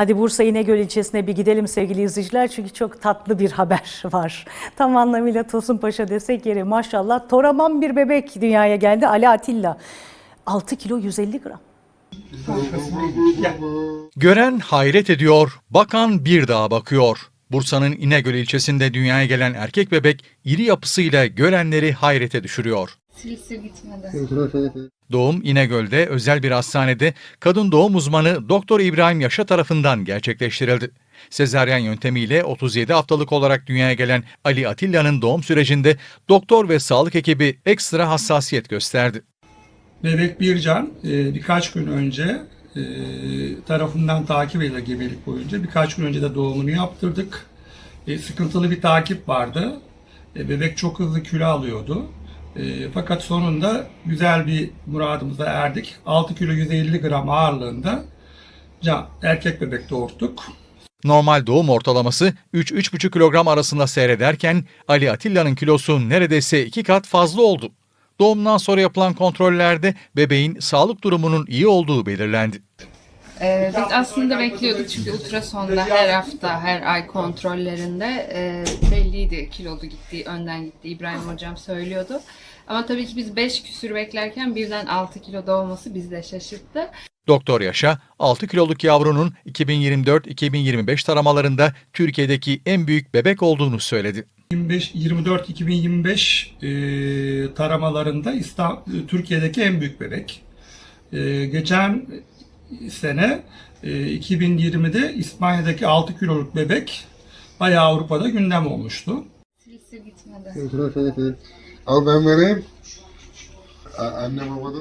Hadi Bursa İnegöl ilçesine bir gidelim sevgili izleyiciler çünkü çok tatlı bir haber var. Tam anlamıyla Tosun Paşa desek yeri maşallah toraman bir bebek dünyaya geldi Ali Atilla. 6 kilo 150 gram. Gören hayret ediyor, bakan bir daha bakıyor. Bursa'nın İnegöl ilçesinde dünyaya gelen erkek bebek iri yapısıyla görenleri hayrete düşürüyor. Sil sil gitmedi. Doğum İnegöl'de özel bir hastanede kadın doğum uzmanı Doktor İbrahim Yaşa tarafından gerçekleştirildi. Sezaryen yöntemiyle 37 haftalık olarak dünyaya gelen Ali Atilla'nın doğum sürecinde doktor ve sağlık ekibi ekstra hassasiyet gösterdi. Bebek Bircan e, birkaç gün önce e, tarafından takip edildi gebelik boyunca. Birkaç gün önce de doğumunu yaptırdık. E, sıkıntılı bir takip vardı. Bebek çok hızlı kilo alıyordu. E, fakat sonunda güzel bir muradımıza erdik. 6 kilo 150 gram ağırlığında can, erkek bebek doğurttuk. Normal doğum ortalaması 3-3,5 kilogram arasında seyrederken Ali Atilla'nın kilosu neredeyse iki kat fazla oldu. Doğumdan sonra yapılan kontrollerde bebeğin sağlık durumunun iyi olduğu belirlendi. Ee, biz aslında bekliyorduk çünkü ultrasonda her hafta, her ay kontrollerinde e, belliydi kilolu gittiği, önden gittiği İbrahim Hocam söylüyordu. Ama tabii ki biz 5 küsür beklerken birden 6 kilo doğması bizi de şaşırttı. Doktor Yaşa, 6 kiloluk yavrunun 2024-2025 taramalarında Türkiye'deki en büyük bebek olduğunu söyledi. 25 24 2025 e, taramalarında İstanbul, Türkiye'deki en büyük bebek. E, geçen sene e, 2020'de İspanya'daki 6 kiloluk bebek bayağı Avrupa'da gündem olmuştu. Sil gitmedi. Al ben vereyim. A- Anne babadan.